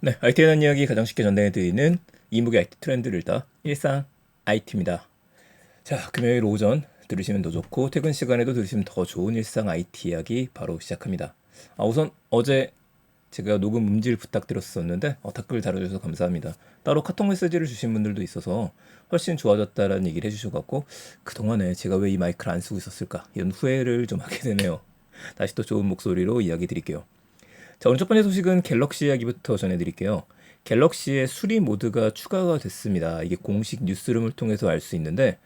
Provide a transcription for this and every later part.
네, IT에 대한 이야기 가장 쉽게 전달해드리는 이목의 IT 트렌드를 다 일상 IT입니다. 자, 금요일 오전 들으시면 더 좋고 퇴근 시간에도 들으시면 더 좋은 일상 IT 이야기 바로 시작합니다. 아, 우선 어제 제가 녹음 음질 부탁드렸었는데 어, 댓글 달아주셔서 감사합니다. 따로 카톡 메시지를 주신 분들도 있어서 훨씬 좋아졌다라는 얘기를 해주셔갖고 그동안에 제가 왜 이 마이크를 안 쓰고 있었을까 이런 후회를 좀 하게 되네요. 다시 또 좋은 목소리로 이야기 드릴게요. 자, 오늘 첫 번째 소식은 갤럭시 이야기부터 전해드릴게요. 갤럭시의 수리 모드가 추가가 됐습니다. 이게 공식 뉴스룸을 통해서 알 수 있는데,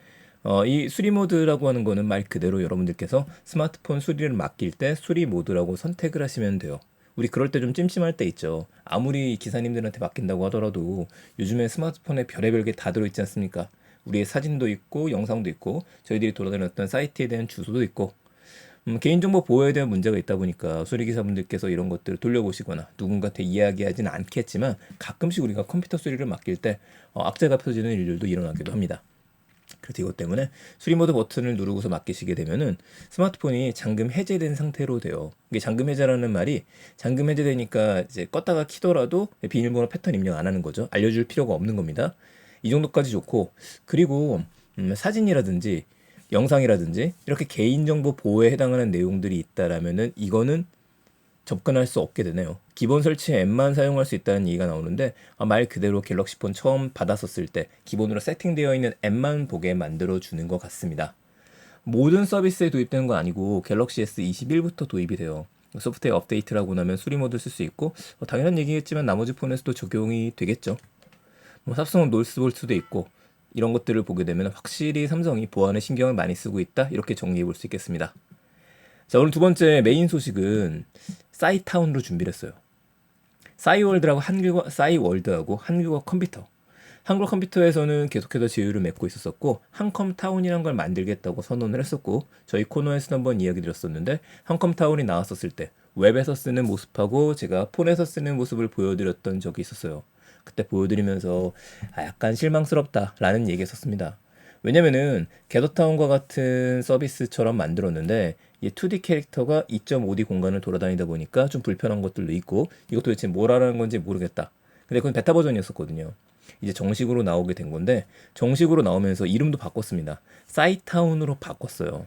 어, 이 수리 모드라고 하는 거는 말 그대로 여러분들께서 스마트폰 수리를 맡길 때 수리 모드라고 선택을 하시면 돼요. 우리 그럴 때 좀 찜찜할 때 있죠. 아무리 기사님들한테 맡긴다고 하더라도 요즘에 스마트폰에 별의별 게 다 들어있지 않습니까? 우리의 사진도 있고 영상도 있고 저희들이 돌아다녔던 사이트에 대한 주소도 있고 음, 개인정보 보호에 대한 문제가 있다 보니까 수리기사분들께서 이런 것들을 돌려보시거나 누군가한테 이야기하지는 않겠지만 가끔씩 우리가 컴퓨터 수리를 맡길 때 어, 악재가 펴지는 일들도 일어나기도 합니다. 그래서 이것 때문에 수리 모드 버튼을 누르고서 맡기시게 되면은 스마트폰이 잠금 해제된 상태로 돼요. 이게 잠금 해제라는 말이 잠금 해제되니까 이제 껐다가 키더라도 비밀번호 패턴 입력 안 하는 거죠. 알려줄 필요가 없는 겁니다. 이 정도까지 좋고 그리고 음, 사진이라든지 영상이라든지 이렇게 개인정보 보호에 해당하는 내용들이 있다라면은 이거는 접근할 수 없게 되네요. 기본 설치 앱만 사용할 수 있다는 얘기가 나오는데 아, 말 그대로 갤럭시 폰 처음 받았었을 때 기본으로 세팅되어 있는 앱만 보게 만들어 주는 것 같습니다. 모든 서비스에 도입되는 건 아니고 갤럭시 S21부터 도입이 돼요. 소프트웨어 업데이트라고 나면 수리 모드 쓸 수 있고 어, 당연한 얘기겠지만 나머지 폰에서도 적용이 되겠죠. 뭐 삽성은 놀스볼 수도 있고 이런 것들을 보게 되면 확실히 삼성이 보안에 신경을 많이 쓰고 있다 이렇게 정리해 볼 수 있겠습니다. 자 오늘 두 번째 메인 소식은 싸이타운으로 준비를 했어요. 싸이월드라고 한국어 싸이월드하고 한국어 컴퓨터 한국 컴퓨터에서는 계속해서 제휴를 맺고 있었었고 한컴타운이란 걸 만들겠다고 선언을 했었고 저희 코너에서 한번 이야기 드렸었는데 한컴타운이 나왔었을 때 웹에서 쓰는 모습하고 제가 폰에서 쓰는 모습을 보여드렸던 적이 있었어요. 그때 보여드리면서 아, 약간 실망스럽다라는 얘기했었습니다. 왜냐면은 게더타운과 같은 서비스처럼 만들었는데 이 2D 캐릭터가 2.5D 공간을 돌아다니다 보니까 좀 불편한 것들도 있고 이것도 도대체 뭐라는 건지 모르겠다. 근데 그건 베타 버전이었었거든요. 이제 정식으로 나오게 된 건데 정식으로 나오면서 이름도 바꿨습니다. 사이타운으로 바꿨어요.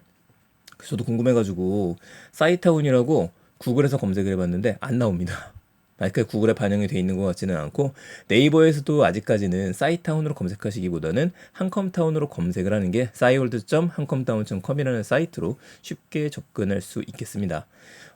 저도 궁금해가지고 사이타운이라고 구글에서 검색을 해봤는데 안 나옵니다. 아직 구글에 반영이 돼 있는 것 같지는 않고 네이버에서도 아직까지는 사이타운으로 검색하시기보다는 한컴타운으로 검색을 하는 게 싸이월드.한컴타운.com이라는 사이트로 쉽게 접근할 수 있겠습니다.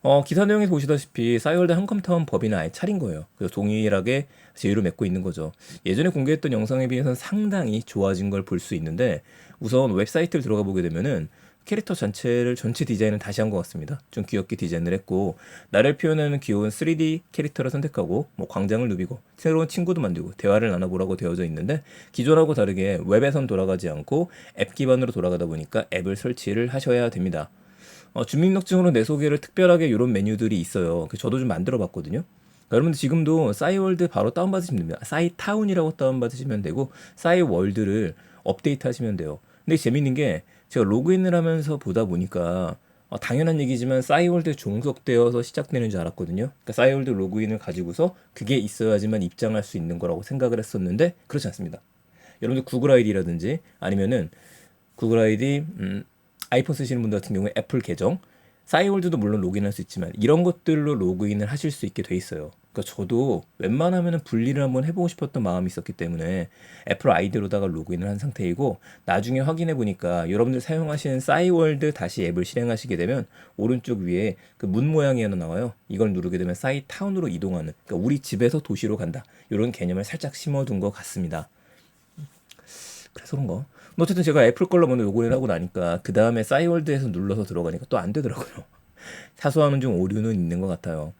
어, 기사 내용에서 보시다시피 싸이월드 한컴타운 법인을 아예 차린 거예요. 그래서 동일하게 제휴를 맺고 있는 거죠. 예전에 공개했던 영상에 비해서는 상당히 좋아진 걸 볼 수 있는데 우선 웹사이트를 들어가 보게 되면은 캐릭터 전체를 전체 디자인을 다시 한 것 같습니다. 좀 귀엽게 디자인을 했고 나를 표현하는 귀여운 3D 캐릭터를 선택하고 뭐 광장을 누비고 새로운 친구도 만들고 대화를 나눠보라고 되어져 있는데 기존하고 다르게 웹에선 돌아가지 않고 앱 기반으로 돌아가다 보니까 앱을 설치를 하셔야 됩니다. 어, 주민등록증으로 내 소개를 특별하게 이런 메뉴들이 있어요. 저도 좀 만들어 봤거든요. 그러니까 여러분들 지금도 싸이월드 바로 다운받으시면 됩니다. 싸이타운이라고 다운받으시면 되고 싸이월드를 업데이트 하시면 돼요. 근데 재밌는 게 제가 로그인을 하면서 보다 보니까 어, 당연한 얘기지만 싸이월드 종속되어서 시작되는 줄 알았거든요. 그러니까 싸이월드 로그인을 가지고서 그게 있어야지만 입장할 수 있는 거라고 생각을 했었는데 그렇지 않습니다. 여러분들 구글 아이디라든지 아니면은 구글 아이디 음, 아이폰 쓰시는 분들 같은 경우에 애플 계정 싸이월드도 물론 로그인할 수 있지만 이런 것들로 로그인을 하실 수 있게 돼 있어요. 그러니까 저도 웬만하면 분리를 한번 해보고 싶었던 마음이 있었기 때문에 애플 아이디로다가 로그인을 한 상태이고 나중에 확인해 보니까 여러분들 사용하시는 싸이월드 다시 앱을 실행하시게 되면 오른쪽 위에 그 문 모양이 하나 나와요. 이걸 누르게 되면 싸이 타운으로 이동하는 그러니까 우리 집에서 도시로 간다 이런 개념을 살짝 심어둔 것 같습니다. 그래서 그런 거. 어쨌든 제가 애플 걸로 먼저 로그인 하고 나니까 그 다음에 싸이월드에서 눌러서 들어가니까 또 안 되더라고요. 사소한 좀 오류는 있는 것 같아요.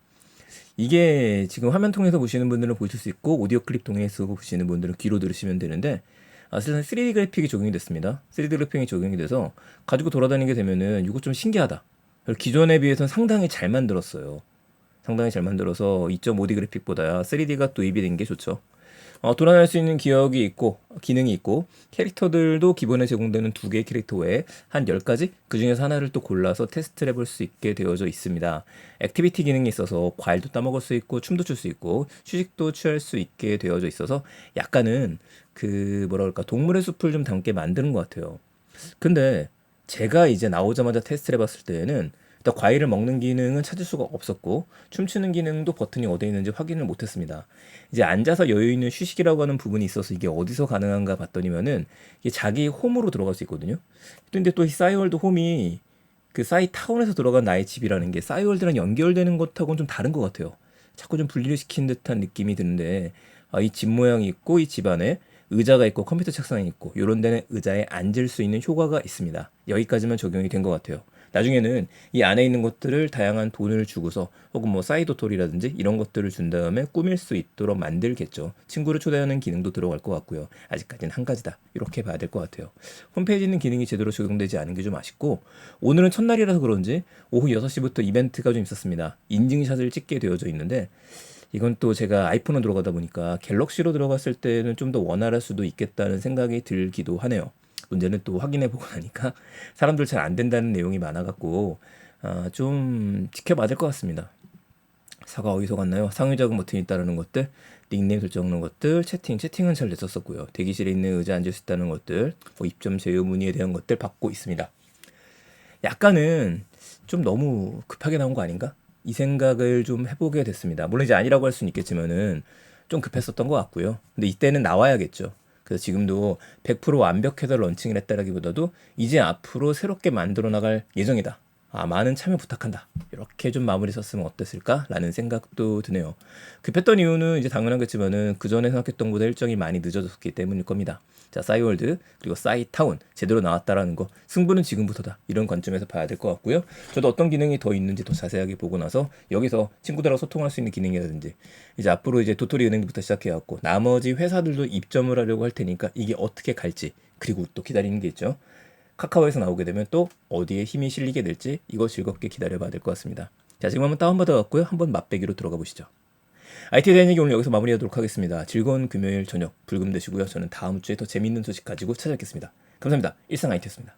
이게 지금 화면 통해서 보시는 분들은 보실 수 있고 오디오 클립 통해서 보시는 분들은 귀로 들으시면 되는데 아, 사실은 3D 그래픽이 적용이 됐습니다. 3D 그래픽이 적용이 돼서 가지고 돌아다니게 되면은 이거 좀 신기하다. 기존에 비해서는 상당히 잘 만들었어요. 상당히 잘 만들어서 2.5D 그래픽보다 3D가 또 입이 된 게 좋죠. 어, 돌아날 수 있는 기억이 있고 기능이 있고 캐릭터들도 기본에 제공되는 두 개의 캐릭터 외에 한 10가지 그 중에서 하나를 또 골라서 테스트를 해볼 수 있게 되어져 있습니다. 액티비티 기능이 있어서 과일도 따먹을 수 있고 춤도 출 수 있고 휴식도 취할 수 있게 되어져 있어서 약간은 그 뭐라 그럴까 동물의 숲을 좀 담게 만드는 것 같아요. 근데 제가 이제 나오자마자 테스트를 해봤을 때에는 일단 과일을 먹는 기능은 찾을 수가 없었고 춤추는 기능도 버튼이 어디에 있는지 확인을 못했습니다. 이제 앉아서 여유 있는 휴식이라고 하는 부분이 있어서 이게 어디서 가능한가 봤더니면은 이게 자기 홈으로 들어갈 수 있거든요. 근데 또 이 싸이월드 홈이 그 싸이 타운에서 들어간 나의 집이라는 게 싸이월드랑 연결되는 것하고는 좀 다른 것 같아요. 자꾸 좀 분리를 시킨 듯한 느낌이 드는데 아, 이 집 모양이 있고 이 집 안에 의자가 있고 컴퓨터 책상이 있고 이런 데는 의자에 앉을 수 있는 효과가 있습니다. 여기까지만 적용이 된 것 같아요. 나중에는 이 안에 있는 것들을 다양한 돈을 주고서 혹은 뭐 사이도토리라든지 이런 것들을 준 다음에 꾸밀 수 있도록 만들겠죠. 친구를 초대하는 기능도 들어갈 것 같고요. 아직까지는 한 가지다. 이렇게 봐야 될 것 같아요. 홈페이지에 있는 기능이 제대로 적용되지 않은 게 좀 아쉽고 오늘은 첫날이라서 그런지 오후 6시부터 이벤트가 좀 있었습니다. 인증샷을 찍게 되어져 있는데 이건 또 제가 아이폰으로 들어가다 보니까 갤럭시로 들어갔을 때는 좀 더 원활할 수도 있겠다는 생각이 들기도 하네요. 문제는 또 확인해 보고 나니까 사람들 잘 안 된다는 내용이 많아갖고 아, 좀 지켜봐야 될 것 같습니다. 사과 어디서 갔나요? 상위 자금 버튼이 있다는 것들, 닉네임 설정하는 것들, 채팅, 채팅은 잘 됐었었고요. 대기실에 있는 의자 앉을 수 있다는 것들, 뭐 입점 제휴 문의에 대한 것들 받고 있습니다. 약간은 좀 너무 급하게 나온 거 아닌가? 이 생각을 좀 해보게 됐습니다. 물론 이제 아니라고 할 수는 있겠지만은 좀 급했었던 것 같고요. 근데 이때는 나와야겠죠. 그래서 지금도 100% 완벽해서 런칭을 했다라기보다도 이제 앞으로 새롭게 만들어 나갈 예정이다. 아, 많은 참여 부탁한다. 이렇게 좀 마무리 썼으면 어땠을까라는 생각도 드네요. 급했던 이유는 이제 당연하겠지만은 그 전에 생각했던 것보다 일정이 많이 늦어졌기 때문일 겁니다. 자, 싸이월드 그리고 싸이타운 제대로 나왔다라는 거 승부는 지금부터다. 이런 관점에서 봐야 될 것 같고요. 저도 어떤 기능이 더 있는지 더 자세하게 보고 나서 여기서 친구들하고 소통할 수 있는 기능이라든지 이제 앞으로 이제 도토리 은행부터 시작해갖고 나머지 회사들도 입점을 하려고 할 테니까 이게 어떻게 갈지 그리고 또 기다리는 게 있죠. 카카오에서 나오게 되면 또 어디에 힘이 실리게 될지 이거 즐겁게 기다려봐야 될 것 같습니다. 자 지금 한번 다운받아갖고요. 한번 맛배기로 들어가 보시죠. IT에 대한 얘기 오늘 여기서 마무리하도록 하겠습니다. 즐거운 금요일 저녁 불금 되시고요. 저는 다음 주에 더 재밌는 소식 가지고 찾아뵙겠습니다. 감사합니다. 일상 IT였습니다.